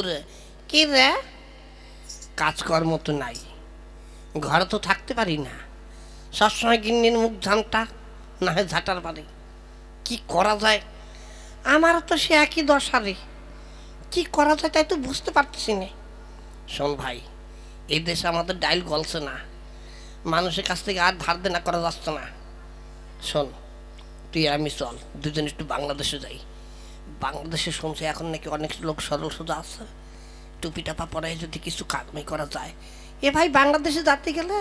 বন্ধুরে। কি রে? কাজকর্ম তো নাই। ঘরে তো থাকতে পারি না। সবসময় গিন্নির মুখ ঝামটা, না হয় ঝাঁটার বাড়ি কি করা যায়? আমারও তো সে একই দশা রে। কি করা যায় তাই তো বুঝতে পারতেছি না। শোন ভাই, এই দেশে আমাদের ডাইল গলছে না। মানুষের কাছ থেকে আর ধার দেনা করা যাচ্ছে না। শোন, তুই আমি চল, দুজন একটু বাংলাদেশে যাই। বাংলাদেশে শুনছি, এখন নাকি অনেক লোক সরল সোজা আছে। টুপি টাপা পরায় যদি কিছু কামাই করা যায়। এ ভাই, বাংলাদেশে যেতে গেলে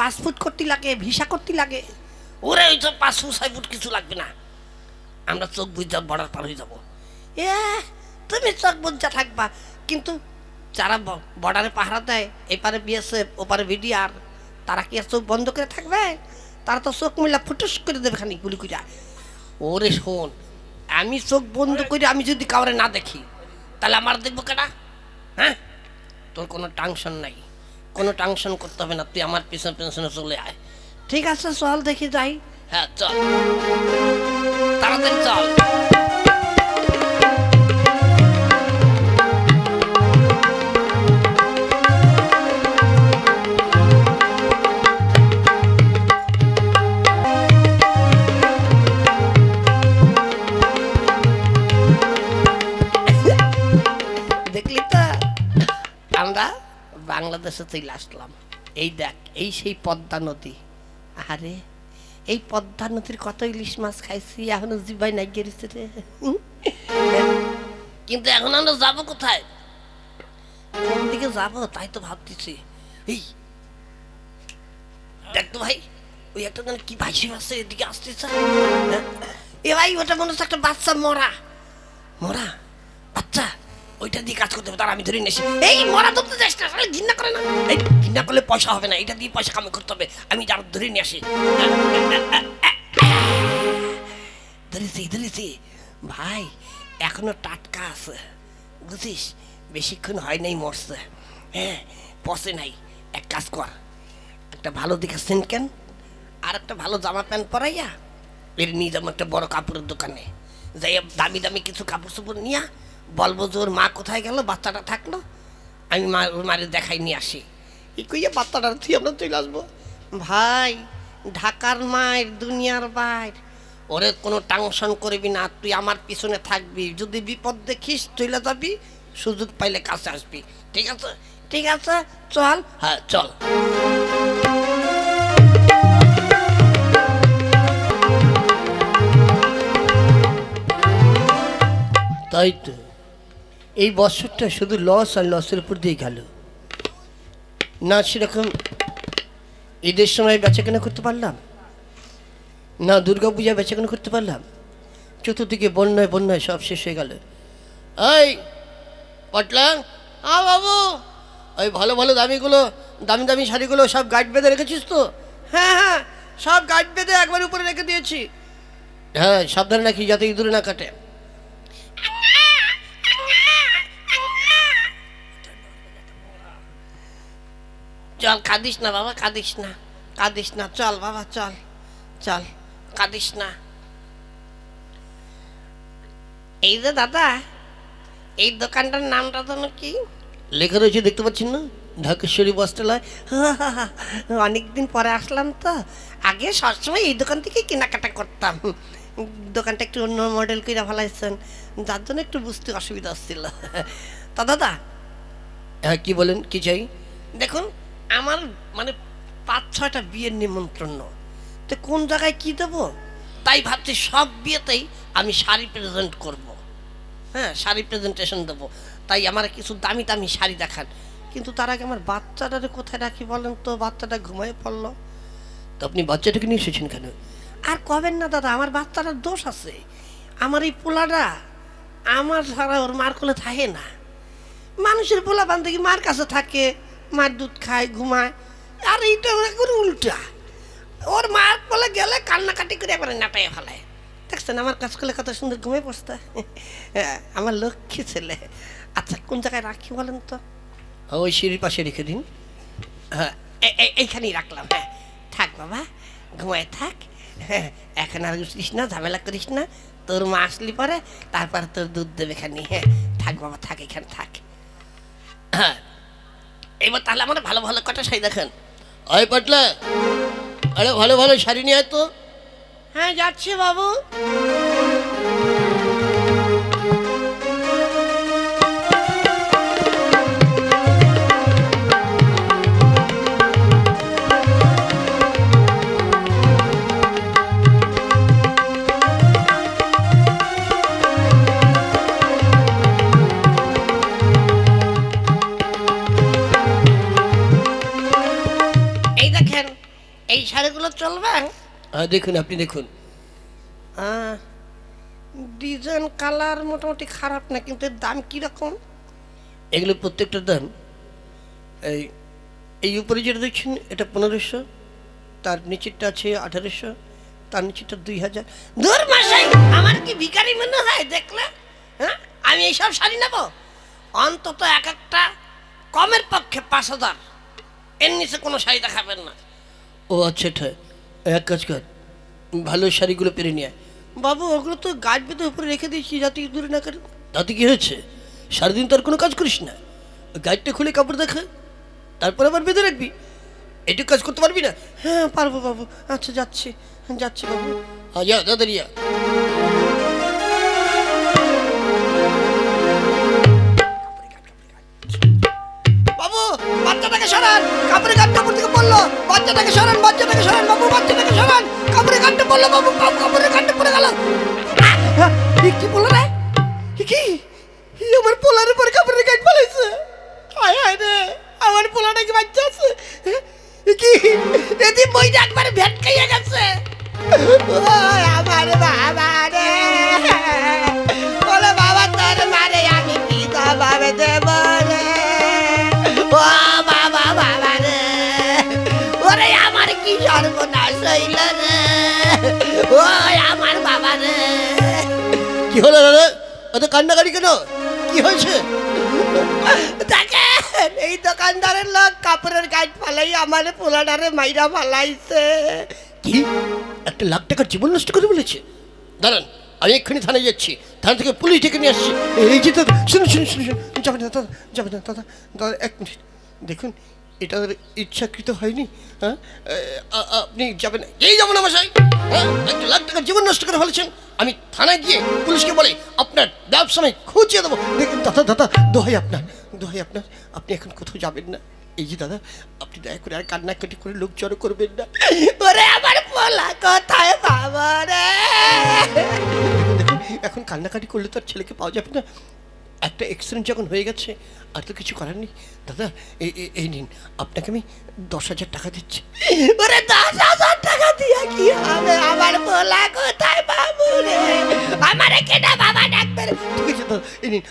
পাসপোর্ট করতে লাগে, ভিসা করতে লাগে। ওরে, ওই সব পাসপোর্ট সাইফুট কিছু লাগবে না। আমরা চোখ বুঝা বর্ডার পার হয়ে যাব। এ, তুমি চোখ বুঝা থাকবা। কিন্তু যারা বর্ডারে পাহারা দেয়, এপারে বিএসএফ ওপারে বিডিআর তারা কি আর চোখ বন্ধ করে থাকবে? তারা তো চোখ মিলা ফুটুস করে দেবে খানি গুলি করে ওরে শোন আমি চোখ বন্ধ করে আমি যদি কাউরে না দেখি তাহলে আমার দেখব কেনা হ্যাঁ? তোর কোনো টাংশন নাই। কোনো টাংশন করতে হবে না তুই আমার পিছনে পিছনে চলে আয়। ঠিক আছে চল দেখি যাই। হ্যাঁ চল। তাড়াতাড়ি চল। চলে আসলাম এই দেখ, এই সেই পদ্মা নদী। আরে এই পদ্মা নদীর কত ইলিশ মাছ খাইছি, এখনও জিবাই নাই গেছে রে। কিন্তু এখন আমরা যাব কোথায়? কোন দিকে যাব তাই তো ভাবতেছি। এই, দেখ তো ভাই, ওই একটা যেন কি ভাইসি আছে, এদিকে আসতেছে। হ্যাঁ? এ ভাই, ওটা মনে হচ্ছে একটা বাচ্চা, মরা। মরা? আচ্ছা ওইটা দিয়ে কাজ করতে হবে, তার আমি ধরে নিয়েছি এই, মরা ধরতে যাস না ঘৃণা করে না। এই, ঘৃণা করলে পয়সা হবে না, এটা দিয়ে পয়সা কামাই করতে হবে, আমি যার ধরে নিয়ে আসি। ধরেছি ধরেছি ভাই, এখনও টাটকা আছে, বুঝিস? বেশিক্ষণ হয় নাই মরছে। হ্যাঁ পচে নাই। এক কাজ কর, একটা ভালো দিকে সেন্ট কেন, আর একটা ভালো জামা প্যান্ট পরাইয়া, এর নিয়ে যাব একটা বড় কাপড়ের দোকানে। যাই দামি দামি কিছু কাপড় চোপড় নিয়া বলব যে ওর মা কোথায় গেল? বাচ্চাটা থাকল? আমি মা ওর মারে দেখাই নিয়ে আসি। এই কইয়া বাচ্চাটা তুই আমরা চলে আসব। ভাই, ঢাকার মায়ের, দুনিয়ার বাইর। ওরে কোনো টাংশন করবি না, তুই আমার পিছনে থাকবি। যদি বিপদ দেখিস, চলে যাবি, সুযোগ পাইলে কাছে আসবি। ঠিক আছে? ঠিক আছে? চল? হ্যাঁ চল। তাই তো। এই বছরটা শুধু লস আর লসের উপর দিয়ে গেল। না সেরকম ঈদের সময় বেচাকেনা করতে পারলাম, না দুর্গা পূজা বেচাকেনা করতে পারলাম, চতুর্দিকে বন্যায় বন্যায় সব শেষ হয়ে গেল। এই, পটলা, আ বাবু ওই ভালো ভালো দামিগুলো, দামি দামি শাড়িগুলো সব গাইড বেঁধে রেখেছিস তো? হ্যাঁ হ্যাঁ সব গাইড বেঁধে একবার উপরে রেখে দিয়েছি। হ্যাঁ সাবধানে রাখি যাতে ইঁদুরে না কাটে। চল কাঁদিস না বাবা কাঁদিস না। কাঁদিস না চল বাবা চল চল কাঁদিস না। এই যে দাদা এই দোকানটার নামটা যেন কি? লেখা রয়েছে দেখতে পাচ্ছেন না? ঢাকেশ্বরী বস্ত্রালয় অনেকদিন পরে আসলাম তো। আগে সবসময় এই দোকান থেকে কেনাকাটা করতাম। দোকানটা একটু অন্য মডেল করে ফেলাইছেন। যার জন্য একটু বুঝতে অসুবিধা হচ্ছিল। তা দাদা? হ্যাঁ কি বলেন কি চাই? দেখুন আমার মানে পাঁচ, ছয়টা বিয়ের নিমন্ত্রণ। তো কোন জায়গায় কি দেবো? তাই ভাবছি সব বিয়েতেই আমি শাড়ি প্রেজেন্ট করব। হ্যাঁ শাড়ি প্রেজেন্টেশন দেবো। তাই আমার কিছু দামি দামি শাড়ি দেখান। কিন্তু তার আগে আমার বাচ্চাটারে কোথায় রাখি বলেন তো? বাচ্চাটা ঘুমিয়ে পড়ল। তো আপনি বাচ্চাটাকে নিয়ে এসেছেন কেন? আর কবেন না দাদা, আমার বাচ্চাটার দোষ আছে। আমার এই পোলাটা, আমার ছাড়া ওর মার কোলে থাকে না। মানুষের পোলা বান্ধবী মার কাছে থাকে। মার দুধ খায় ঘুমায়। আর এইটা করে উল্টা। ওর মার বলে গেলে কান্নাকাটি করে একবারে নাটাই ফেলায়। দেখছেন আমার কাজ করলে কত সুন্দর ঘুমে বসতে হ্যাঁ, আমার লক্ষ্মী ছেলে। আচ্ছা কোন জায়গায় রাখি বলেন তো? ওই সিঁড়ির পাশে রেখে দিন। হ্যাঁ এইখানেই রাখলাম। হ্যাঁ থাক বাবা ঘুমায় থাক। হ্যাঁ এখন আর উঠিস না ঝামেলা করিস না। তোর মা আসলি পরে তারপর তোর দুধ দেবে খানি। হ্যাঁ থাক বাবা থাক এখানে থাক। হ্যাঁ এবার তাহলে আমাদের ভালো ভালো কটা শাড়ি দেখেন। ওই পাটলা আরে ভালো ভালো শাড়ি নিয়ে তো। হ্যাঁ যাচ্ছি বাবু। এই শাড়িগুলো চলবে? হ্যাঁ দেখুন আপনি দেখুন। ডিজাইন কালার মোটামুটি খারাপ না কিন্তু এর দাম কীরকম এগুলো প্রত্যেকটার দাম এই এই উপরে যেটা দেখছেন এটা পনেরোশো তার নিচেরটা আছে আঠারোশো তার নিচেরটা দুই হাজার। দূর মাসাই আমার কি ভিকারি মনে হয়? দেখলে হ্যাঁ? আমি এইসব শাড়ি নেব? অন্তত এক একটা কমের পক্ষে পাঁচ হাজার। এর নিচে কোনো শাড়ি দেখাবেন না। ও আচ্ছা এটা এক কাজ কর ভালো শাড়িগুলো পেরে নিয়ে আয়। বাবু ওগুলো তো গাছ বেঁধে উপরে রেখে দিয়েছি যাতে দূরে না কেন তাতে কী হয়েছে? সারাদিন তো আর কোনো কাজ করিস না। গাছটা খুলে কাপড় দেখা তারপর আবার বেঁধে রাখবি। এটুকু কাজ করতে পারবি না? হ্যাঁ পারব বাবু। আচ্ছা যাচ্ছি যাচ্ছি বাবু। হ্যাঁ যা বাচ্চাটাকে সরান। কাপড়ে গাঁটটা উপর থেকে পড়ল। বাচ্চাটাকে সরান বাচ্চাটাকে সরান, বাবু, বাচ্চাটাকে সরান। কাপড়ে গাঁটটা পড়ল, বাবু কাপড়ে গাঁটটা পড়ে গেল। কি বলল রে? কি? আমার পোলার উপর কাপড়ের গাঁট পালাইছে হায় হায় রে, আমার পোলাটা কি বাচ্চা আছে। কি? এদি বইটা একবারে ভেট খাইয়ে গেছে। ওই আমার বাবা রে। কি হলো দাদা? অত কান্নাকাটি কেন? কি হয়েছে? দেখেন এই দোকানদারের লোক কাপড়ের গাইড ফালাই আমার পোলাডারে মাইরা ফালাইছে। কি? একটা লাখ টাকার জীবন নষ্ট করে বলেছে দাঁড়ান আমি এক্ষুনি থানায় যাচ্ছি। থানা থেকে পুলিশ ডেকে নিয়ে আসছি। এই যে দাদা শুনুন শুনুন শুনুন শুনুন। যাবে না দাদা যাবে না দাদা দাদা এক মিনিট। দেখুন এটা ইচ্ছাকৃত হয়নি হ্যাঁ? আপনি যাবেন, এই যাবেন আমার সাহেব হ্যাঁ একটা লাখ টাকার জীবন নষ্ট করে ফেলেছেন। আমি থানায় গিয়ে পুলিশকে বলে আপনার ব্যবসায় খুঁজিয়ে দেবো। দেখুন, দাদা দাদা, দোহাই আপনার দোহাই আপনার। আপনি এখন কোথাও যাবেন না। এই যে দাদা, আপনি দয়া করে আর কান্নাকাটি করে লোক জড়ো করবেন না। ওরে, আমার পোলা কোথায় বাবা রে? এখন কান্নাকাটি করলে তো আর ছেলেকে পাওয়া যাবে না। একটা অ্যাক্সিডেন্ট যখন হয়ে গেছে আর তো কিছু করার নেই। দাদা এই নিন আপনাকে আমি দশ হাজার টাকা দিচ্ছি। ওরে দশ হাজার টাকা দিয়ে কি হবে? আমার পোলা কোথায় বাবু রে? আমার কেনা বাবা ডাকবে রে। ঠিক আছে দাদা এই নিন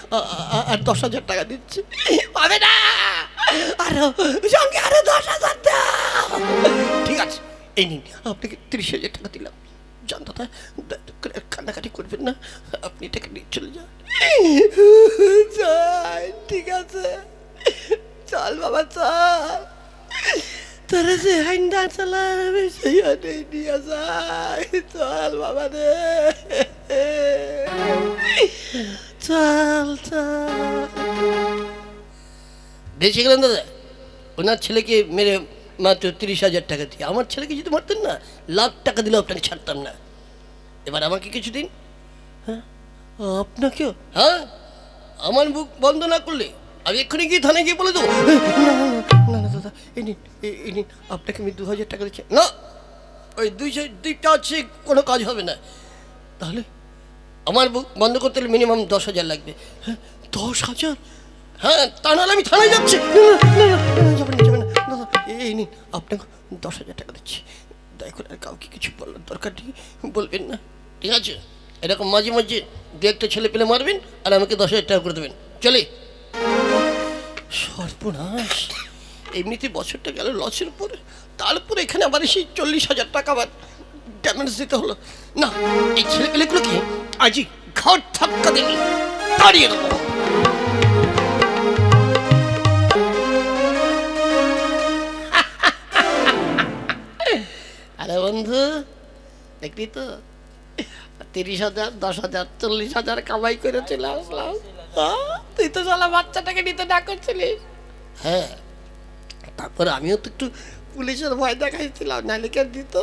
আর দশ হাজার টাকা দিচ্ছি। হবে না। আরও সঙ্গে আরও দশ হাজার ঠিক আছে এই নিন আপনাকে তিরিশ হাজার টাকা দিলাম। যান দাদা দয়া করে কান্নাকাটি করবেন না, আপনি এটাকে নিয়ে চলে যান। ঠিক আছে। চল বাবা, চল। তোরা যে হাইন্ডা চালাবে সেই হাটে নিয়ে যায় চল বাবা রে। চল চল। বেঁচে গেলেন দাদা ওনার ছেলেকে মেরে মাত্র তিরিশ হাজার টাকা দিয়ে আমার ছেলেকে যদি মারতেন না লাখ টাকা দিলেও আপনাকে ছাড়তাম না এবার আমাকে কিছু দিন হ্যাঁ আপনাকেও হ্যাঁ আমার বুক বন্ধ না করলে আমি এক্ষুনি গিয়ে থানায় গিয়ে বলে দেবো না না, দাদা এই নিন এই- নিন আপনাকে আমি দু হাজার টাকা দিচ্ছি না ওই দুই দুইটা আছে কোনো কাজ হবে না তাহলে আমার বুক বন্ধ করতে হলে মিনিমাম দশ হাজার লাগবে হ্যাঁ দশ হাজার হ্যাঁ তা নাহলে আমি থানায় যাচ্ছি না, না, না, যাবেন এই নিন, আপনাকে দশ হাজার টাকা দিচ্ছি। দয়া করে আর কাউকে কিছু বলার দরকার নেই, বলবেন না। ঠিক আছে? এরকম মাঝে মাঝে দু একটা ছেলে পেলে মারবেন আর আমাকে দশ হাজার টাকা করে দেবেন। চলে। সর্বনাশ। এমনিতে বছরটা গেল লসের উপরে। তারপরে এখানে আবার সেই চল্লিশ হাজার টাকা আবার ড্যামেজ দিতে হলো। না, এই ছেলে পেলেগুলোকে আজই ঘর ধাক্কা দেবে তাড়িয়ে দেবো। আরে বন্ধু দেখলি তো? তিরিশ হাজার দশ হাজার চল্লিশ হাজার কামাই করে চলে আসলাম? তুই তো শালা বাচ্চাটাকে নিতে না করছিলিস। হ্যাঁ তারপরে আমিও তো একটু পুলিশের ভয় দেখাইছিলাম নাহলে কে দিত?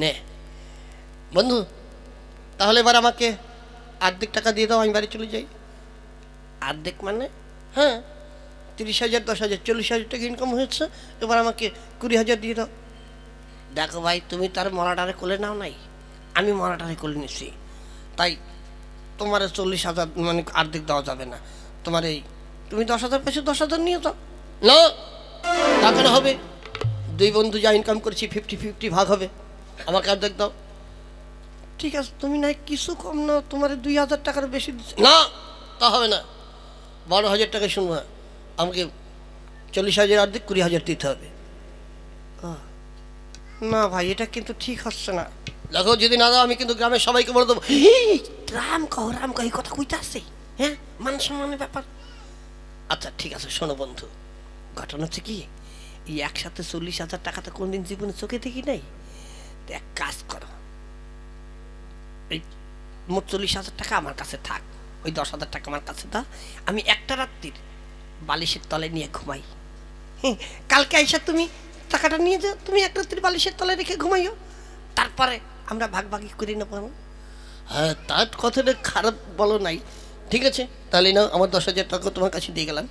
নে বন্ধু তাহলে এবার আমাকে অর্ধেক টাকা দিয়ে দাও আমি বাড়ি চলে যাই। অর্ধেক মানে? হ্যাঁ তিরিশ হাজার দশ হাজার চল্লিশ হাজার টাকা ইনকাম হয়েছে এবার আমাকে কুড়ি হাজার দিয়ে দাও। দেখো ভাই তুমি তার মরাটারে কোলে নাও নাই। আমি মরাটারে কোলে নিছি। তাই তোমার চল্লিশ হাজার মানে অর্ধেক দেওয়া যাবে না। তোমার এই তুমি দশ হাজার পেয়েছ দশ হাজার নিয়ে যাও। না তা কেন হবে? দুই বন্ধু যা ইনকাম করেছি ফিফটি ফিফটি ভাগ হবে। আমাকে অর্ধেক দাও। ঠিক আছে তুমি না কিছু কম না তোমার দুই হাজার টাকার বেশি দিচ্ছ না তা হবে না। বারো হাজার টাকা শুনব। আমাকে চল্লিশ হাজার অর্ধেক কুড়ি হাজার দিতে হবে। আহ, না ভাই এটা কিন্তু ঠিক হচ্ছে না। দেখো যদি না দাও আমি কিন্তু গ্রামের সবাইকে বলে দেবো। "এই, রাম কহ রাম কহ এই কথা কইতে আসছে হ্যাঁ? মান সম্মানের ব্যাপার। আচ্ছা ঠিক আছে শোনো বন্ধু। ঘটনা হচ্ছে কি? এই একসাথে চল্লিশ হাজার টাকা তো কোনদিন জীবনে চোখে দেখি নাই? তো এক কাজ করো। এই মোট চল্লিশ হাজার টাকা আমার কাছে থাক। ওই দশ হাজার টাকা আমার কাছে দাও। আমি একটা রাত্রির বালিশের তলে নিয়ে ঘুমাই। হ্যাঁ, কালকে আইসা তুমি টাকাটা নিয়ে যাও, তুমি এক রাত্রি বালিশের তলে রেখে ঘুমাইও। তারপরে আমরা ভাগ ভাগি করে নেব। হ্যাঁ তার কথাটা খারাপ বলো নাই। ঠিক আছে, তাহলে না আমার দশ হাজার টাকা তোমার কাছে দিয়ে গেলাম।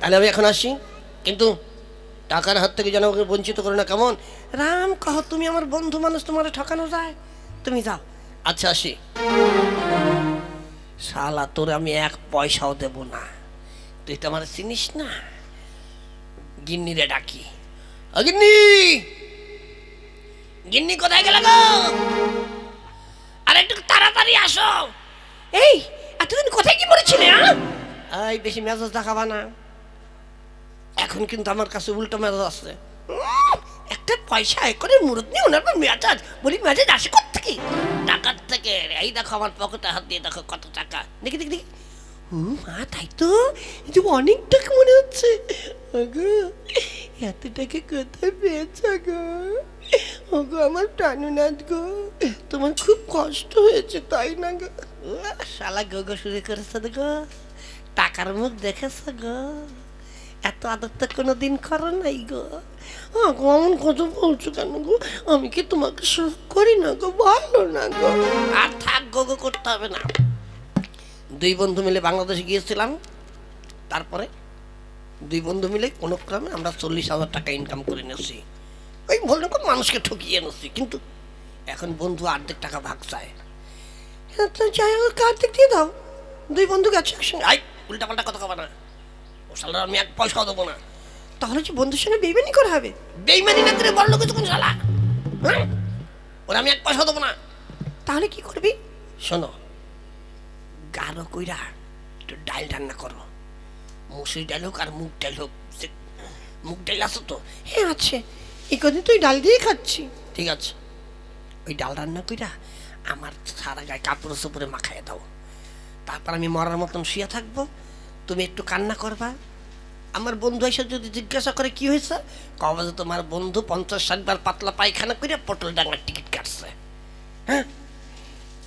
তাহলে আমি এখন আসি। কিন্তু টাকার হাত থেকে যেন ওকে বঞ্চিত করো না, কেমন? রাম কহ, তুমি আমার বন্ধু মানুষ, তোমার ঠকানো যায়। তুমি যাও। আচ্ছা আসি। শালা, তোর আমি এক পয়সাও দেব না। তুই তো আমার চিনিস না। গিন্নিরে ডাকি। গিন্নি! গিন্নি কোথায় গেল গো? আর একটু তাড়াতাড়ি আসো। এই এতদিন কোথায় কি বলেছিলে এই বেশি মেজাজ দেখাবা না। এখন কিন্তু আমার কাছে উল্টো মেজাজ আছে। একটা পয়সা এ করে মুরত নিয়ে ওনার পর মেজাজ বলি মেজাজ আসে কোথা থেকে টাকার থেকে। এই দেখো আমার পকেটে হাত দিয়ে দেখো কত টাকা। দেখি দেখি দেখি। মা, তাই তো? যে অনেক টাকা মনে হচ্ছে। গো এত টাকা কোথায় পেয়েছ গো? ওগো, আমার প্রাণনাথ গো, তোমার খুব কষ্ট হয়েছে, তাই না গো? শালা গো গো শুরু করেছে গো? টাকার মুখ দেখেছ গো? এত আদর তো কোনো দিন করো নাই গো। গো, এমন কত বলছো কেন গো? আমি কি তোমাকে সুখ করি না গো? ভালো না গো। আর থাক গো গো করতে হবে না। দুই বন্ধু মিলে বাংলাদেশে গিয়েছিলাম। তারপরে দুই বন্ধু মিলে কোনো ক্রমে আমরা চল্লিশ হাজার টাকা ইনকাম করে নিয়েছি। ওই বললে কোন মানুষকে ঠকিয়ে এনেছি কিন্তু এখন বন্ধু অর্ধেক টাকা ভাগ চায়। হ্যাঁ, তো যাই হোক অর্ধেক দিয়ে দাও। দুই বন্ধু গেছে একসঙ্গে। আই উল্টা পাল্টা কথা কবা না। ও শালার আমি এক পয়সাও দেবো না। তাহলে কি বন্ধুর সঙ্গে বেইমানি করা হবে? বেইমানি না করে বড় লোক তখন শালা? হ্যাঁ? ওরা আমি এক পয়সাও দেবো না। তাহলে কি করবি? শোনো গাঢ় কইরা একটু ডাল রান্না করো। মুসুরি ডাল হোক আর মুগ ডাল হোক মুগ ডাল আছে তো? হ্যাঁ আছে। এই কদিন তুই ডাল দিয়ে খাচ্ছি। ঠিক আছে। ওই ডাল রান্না কইরা আমার সারা গায়ে কাপড় চোপড়ে মাখায় দাও। তারপর আমি মরার মতন শুয়ে থাকব। তুমি একটু কান্না করবা। আমার বন্ধু এসে যদি জিজ্ঞাসা করে কি হয়েছে কবে যে তোমার বন্ধু পঞ্চাশ ষাট বার পাতলা পায়খানা করে পটল ডাঙ্গার টিকিট কাটছে। হ্যাঁ?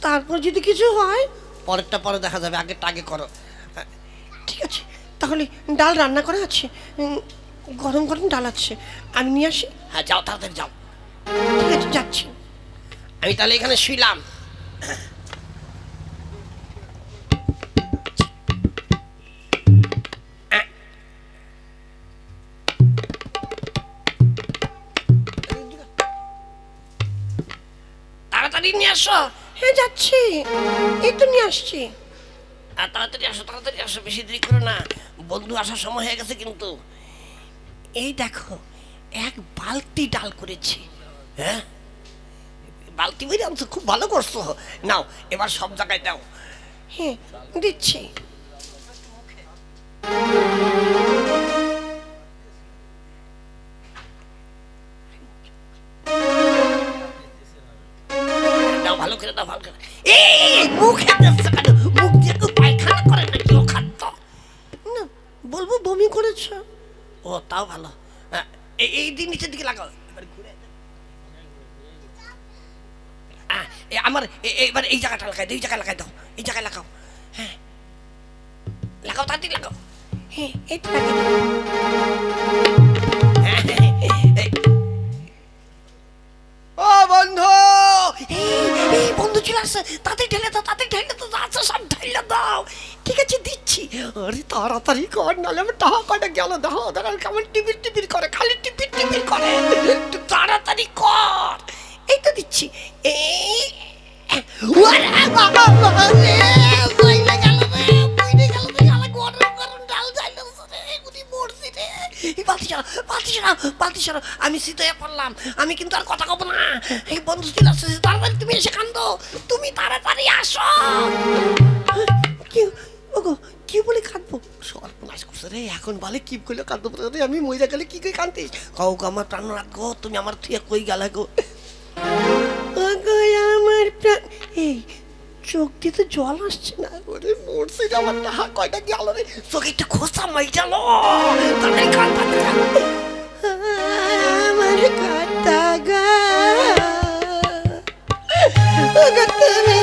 তারপর যদি কিছু হয় পরেরটা পরে দেখা যাবে আগে করো। আহ, ঠিক আছে তাহলে ডাল রান্না করা আছে? গরম গরম ডাল আছে আমি নিয়ে আসি? হ্যাঁ যাও তাড়াতাড়ি যাও। ঠিক আছে যাচ্ছি। আমি তাহলে এখানে শুইলাম। তাড়াতাড়ি নিয়ে আসো। হ্যাঁ যাচ্ছি। এই তো নিয়ে আসছি। আর তাড়াতাড়ি আসো তাড়াতাড়ি আসো বেশি দেরি করো না। বন্ধু আসার সময় হয়ে গেছে কিন্তু। এই দেখো এক বালতি ডাল করেছি। হ্যাঁ? বালতি বেরিয়ে আনছো খুব ভালো করছ। নাও এবার সব জায়গায় দাও। হ্যাঁ দিচ্ছি। এই- দিন নিচের দিকে লাগাও। এবার ঘুরে আমার এবার এই জায়গাটা লাগাই দাও এই জায়গায় লাগাই দাও এই জায়গায় লাগাও। হ্যাঁ। লাগাও তাড়াতাড়ি লাগাও। হ্যাঁ এই তো ও বন্ধু! বন্ধু চলে আসছে। তাদের ঢেলে দাও তাদের ঢেলে দাও আচ্ছা সব ঢেলে দাও। ঠিক আছে দিচ্ছি। আরে তাড়াতাড়ি কর, নাহলে আমার কটা গেল? দেখো দেখো কেমন টিপির টিপির করে, খালি টিপির টিপির করে। একটু তাড়াতাড়ি কর। এই তো দিচ্ছি। এই, ওরে বাবা রে আমি শীতে পড়লাম। আমি কিন্তু আর কথা কব না। এই বন্ধু ছিল তুমি এসে কান্দো। তুমি তাড়াতাড়ি আসো। ওগো, কি বলে কাঁদবো? সর্বনাশ করছে রে, এখন বলে কি করলে কাঁদবো রে আমি মহিলা গেলে কি করে কাঁদতিস গো, আমার প্রাণ রাখো তুমি আমার থুয়ে কই গেলে গো? আমার প্রাণ। এই, চোখ দিয়ে তো জল আসছে না ওরে মরছে আমার টাহা কয়টা গেল রে? চোখে একটু খোসা মাই গেল কান আমার কাটা গা। তুমি ফেলে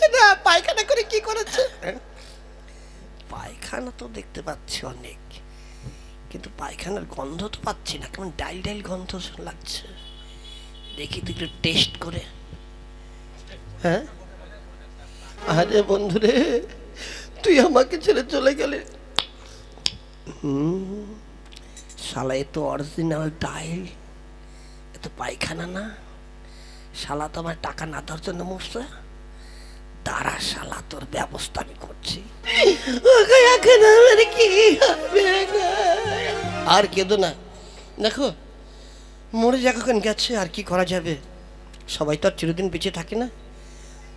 লো, না? পায়খানা করে কি করেছে হ্যাঁ? পায়খানা তো দেখতে পাচ্ছি অনেক। কিন্তু পায়খানার গন্ধ তো পাচ্ছি না। কেমন ডাইল ডাইল গন্ধ লাগছে। দেখি তো একটু টেস্ট করে। হ্যাঁ? আরে বন্ধুরে তুই আমাকে ছেড়ে চলে গেলে। হুম। শালা এ তো অরিজিনাল ডাইল। এ তো পায়খানা না। শালা তো আমার টাকা না দেওয়ার জন্য মরছে। দাঁড়া শালা তোর ব্যবস্থা আমি করছি। ওকে এখন আমার কি হবে আর কেঁদো না। দেখো, মরে যাক এখন গেছে, আর কি করা যাবে? সবাই তো আর চিরদিন বেঁচে থাকে না।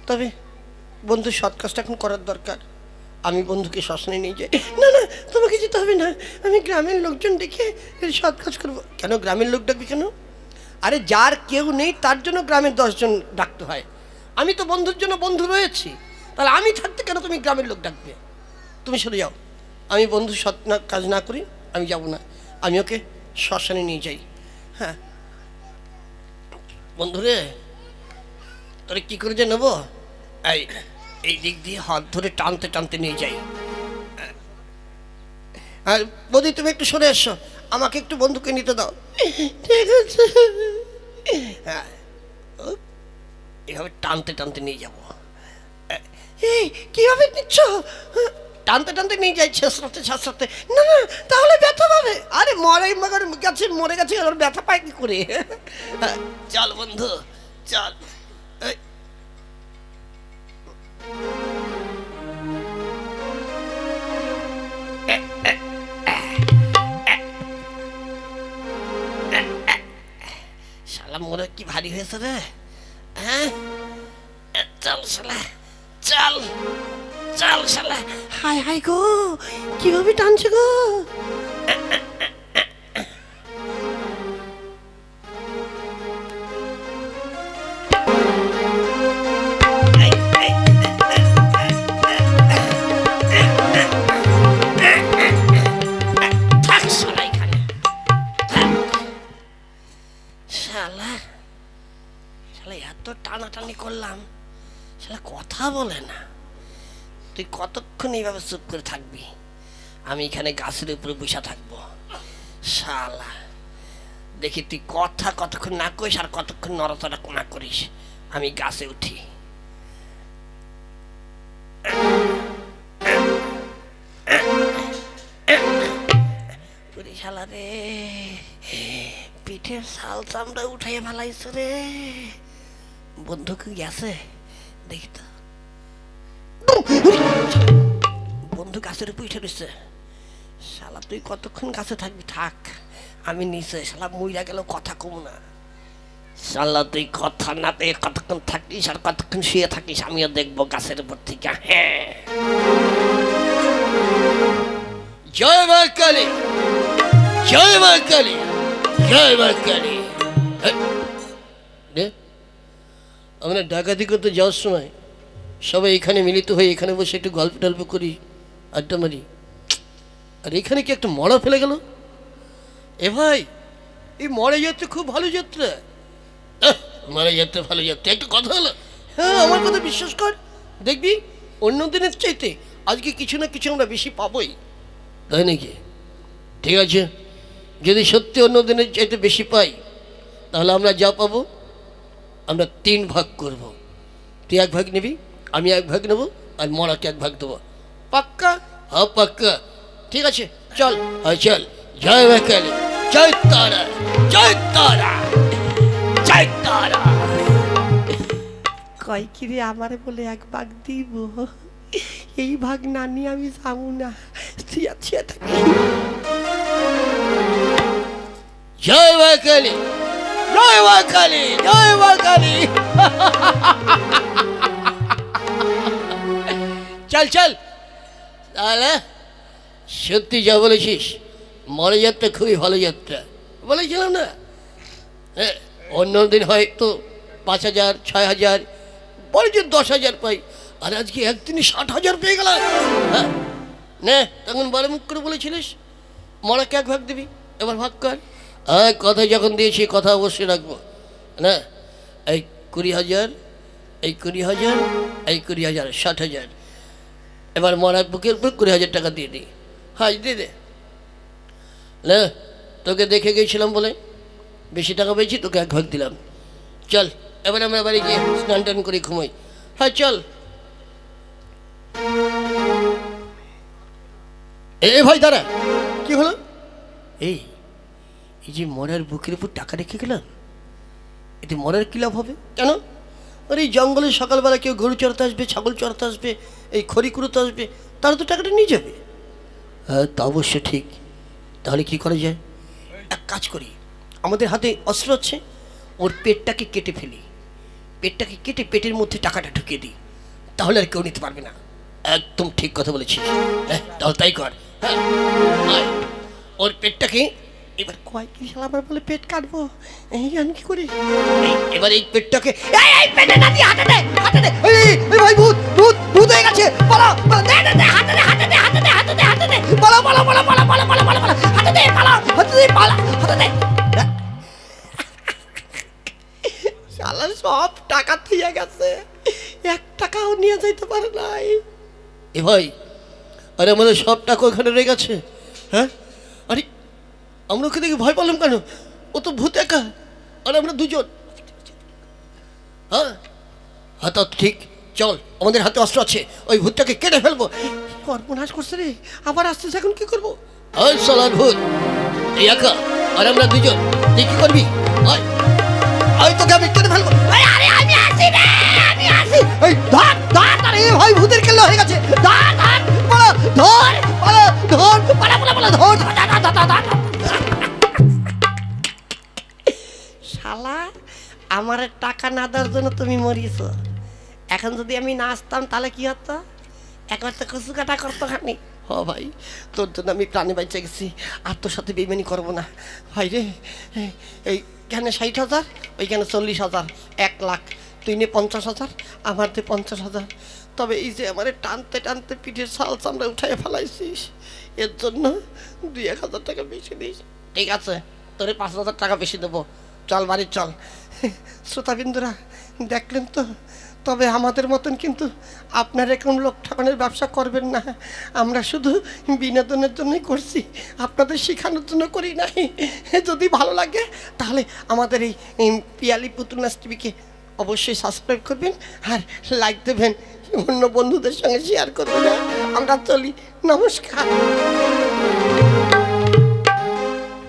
তবে বন্ধু, সৎ কাজটা এখন করার দরকার। আমি বন্ধুকে শ্মশানে নিয়ে যাই। না না, তোমাকে যেতে হবে না। আমি গ্রামের লোকজন ডেকে সৎ কাজ করব। কেন, গ্রামের লোক ডাকবি কেন? আরে, যার কেউ নেই, তার জন্য গ্রামের দশজন ডাকতে হয়। আমি তো বন্ধুর জন্য বন্ধু রয়েছি। তাহলে আমি থাকতে কেন তুমি গ্রামের লোক ডাকবে? তুমি সরে যাও। আমি বন্ধু সৎ না, কাজ না করি, আমি যাব না। আমি ওকে শ্মশানে নিয়ে যাই। হ্যাঁ। বন্ধুরে, তোরে কি করে যে নেব? এই এই দিক দিয়ে হাত ধরে টানতে টানতে নিয়ে যাই। আর বৌদি, তুমি একটু সরে এসো। আমাকে একটু বন্ধুকে নিতে দাও। ঠিক আছে হ্যাঁ। এভাবে টানতে টানতে নিয়ে যাব। এই কীভাবে নিচ্ছ? টানতে টানতে নিয়ে যাই ছেঁচড়াতে ছেঁচড়াতে। না না তাহলে ব্যথা পাবে। আরে মরে মরে গেছে মরে গেছে আর ব্যথা পায় কি করে? চল বন্ধু চল। শালা মোরে কি ভারী হয়েছে রে? হ্যাঁ? চল শালা চল চল শালা। হাই হাই গো কীভাবে টানছে গো? টানাটানি করলাম? সেটা কথা বলে না। তুই কতক্ষণ এইভাবে চুপ করে থাকবি? আমি এখানে গাছের উপরে বসে থাকব। শালা, দেখি তুই কথা কতক্ষণ না করিস আর কতক্ষণ নড়াচড়া না করিস। আমি গাছে উঠি। শালা রে, পিঠের শাল চামড়া উঠাইয়া ফেলাইছো রে। বন্ধু কি গেছে? দেখি তো। বন্ধু গাছের উঠে রয়েছে শালা, তুই কতক্ষণ গাছে থাকবি? থাক, আমি নিচে। শালা, মুইরা গেল কথা কম না। শালা, তুই কথা না পেয়ে কতক্ষণ থাকিস আর কতক্ষণ শুয়ে থাকিস, আমিও দেখব গাছের উপর থেকে। হ্যাঁ। জয় মা কালী। জয় মা কালী। জয় মা কালী। আমরা ডাকাতি করতে যাওয়ার সময় সবাই এখানে মিলিত হয়ে এখানে বসে একটু গল্প টল্প করি, আড্ডা মারি। আর এখানে কি একটা মরা ফেলে গেল? এ ভাই, এই মরা যাত্রা খুব ভালো যাত্রা। মরা যাত্রা ভালো যাত্রা, একটা কথা হলো। হ্যাঁ আমার কথা বিশ্বাস কর। দেখবি, অন্য দিনের চাইতে আজকে কিছু না কিছু আমরা বেশি পাবোই। তাই নাকি? ঠিক আছে। যদি সত্যি অন্য দিনের চাইতে বেশি পাই, তাহলে আমরা যা পাবো আমরা তিন ভাগ করব। তুই এক ভাগ নিবি আমি এক ভাগ নেব আর মরাকে এক ভাগ দেবো। পাক্কা? হ্যাঁ পাক্কা। ঠিক আছে চল। হ্যাঁ চল। জয় মা কালী জয় তারা জয় তারা জয় তারা। কয় কিরে আমারে বলে এক ভাগ দিব? এই ভাগ না নিয়ে আমি যাব না। থিয়া থাকি জয় মা কালী জয় মা চল চল। তাহলে সত্যি যা বলেছিস মরে যাত্রা খুবই ভালো যাত্রা। বলেছিলাম না? হ্যাঁ অন্য দিন হয়তো পাঁচ হাজার, ছয় হাজার, বলে যে দশ হাজার পাই। আর আজকে একদিনই ষাট হাজার পেয়ে গেলাম। হ্যাঁ? নে, তখন বড় মুখ করে বলেছিলিস মরাকে এক ভাগ দিবি, এবার ভাগ কর। হ্যাঁ কথা যখন দিয়েছি কথা অবশ্যই রাখব। না? এই কুড়ি হাজার এই কুড়ি হাজার এই কুড়ি হাজার ষাট হাজার। এবার মরার বুকের উপর কুড়ি হাজার টাকা দিয়ে দিই। হ্যাঁ দিয়ে দে। না তোকে দেখে গেছিলাম বলে বেশি টাকা পেয়েছি তোকে এক ভাগ দিলাম। চল এবার আমরা বাড়ি গিয়ে স্নান টান করে ঘুমোই। হ্যাঁ চল। এ ভাই দাঁড়া। কি হলো? এই এই যে মরার বুকের উপর টাকা রেখে গেলাম, এতে মরার কী লাভ হবে? কেন? আর এই জঙ্গলে সকালবেলা কেউ গরু চড়তে আসবে, ছাগল চড়তে আসবে, এই খড়ি কুড়োতে আসবে তারা তো টাকাটা নিয়ে যাবে। হ্যাঁ তা অবশ্য ঠিক। তাহলে কি করা যায়? এক কাজ করি, আমাদের হাতে অস্ত্র আছে, ওর পেটটাকে কেটে ফেলি। পেটটাকে কেটে পেটের মধ্যে টাকাটা ঢুকিয়ে দিই, তাহলে আর কেউ নিতে পারবে না। একদম ঠিক কথা বলেছিস। হ্যাঁ তাহলে তাই কর। হ্যাঁ ওর পেটটাকে এবার কয় কি শালা আমার বলে পেট কাটবো? এই আমি কি করি? এবার এই পেটটাকে এই এই পেটে না দিয়ে হাতে দে হাতে দে। এই এই, ভাই ভূত ভূত ভূত হয়ে গেছে। পালা পালা দে দে দে হাতে দে হাতে দে হাতে দে হাতে দে হাতে দে। পালা পালা পালা পালা পালা পালা পালা পালা হাতে দে পালা হাতে দে পালা হাতে দে। শালা সব টাকা থিয়ে গেছে। এক টাকাও নিয়ে যাইতে পারে নাই। এ ভাই আরে আমাদের সব টাকা ওখানে রয়ে গেছে হ্যাঁ? আমরা ওকে দেখে ভয় পেলাম কেন? ও তো ভূত একা। আর আমরা দুজন। হ্যাঁ? হ্যাঁ তা ঠিক। চল আমাদের হাতে অস্ত্র আছে। ওই ভূতটাকে কেটে ফেলব। সর্বনাশ করছে রে। আবার আসতেছে এখন কি করব? ওই সালার ভূত। এই একা আর আমরা দুজন। তুই কি করবি? আয়। আয় তোকে আমি কেটে ফেলব। আরে আমি আসি রে! আমি এই ধর ধর এই ভাই ভূতের কেল্লা হয়ে গেছে। ধর ধর বলো ধর বলো ধর বলো বলো বলো ধর ধর ধর ধর ধর শালা আমার টাকা না দেওয়ার জন্য তুমি মরিয়েছ। এখন যদি আমি না আসতাম তাহলে কি হতো? একবার তো কচু কাটা করতো খানি। হ ভাই তোর জন্য আমি প্রাণে বাইচে গেছি আর তোর সাথে বেমানি করব না। ভাই রে এই- এইখানে ষাট হাজার ওইখানে চল্লিশ হাজার এক লাখ। তুই নে পঞ্চাশ হাজার, আমার দে পঞ্চাশ হাজার। তবে এই যে আমার টানতে টানতে পিঠের শাল চামড়া উঠাই ফেলাইছিস, এর জন্য দুই এক হাজার টাকা বেশি দিস। ঠিক আছে, তোরে পাঁচ হাজার টাকা বেশি দেবো। চল বাড়ি, চল। শ্রোতাবিন্দুরা, দেখলেন তো? তবে আমাদের মতন কিন্তু আপনার এরকম লোক ঠকানোর ব্যবসা করবেন না। আমরা শুধু বিনোদনের জন্যই করছি, আপনাদের শেখানোর জন্য করি নাই। যদি ভালো লাগে, তাহলে আমাদের এই এই পিয়ালি পুতুল নাচ টিভিকে অবশ্যই সাবস্ক্রাইব করবেন আর লাইক দেবেন। অন্য বন্ধুদের সঙ্গে শেয়ার করবেন। আমরা চলি। নমস্কার।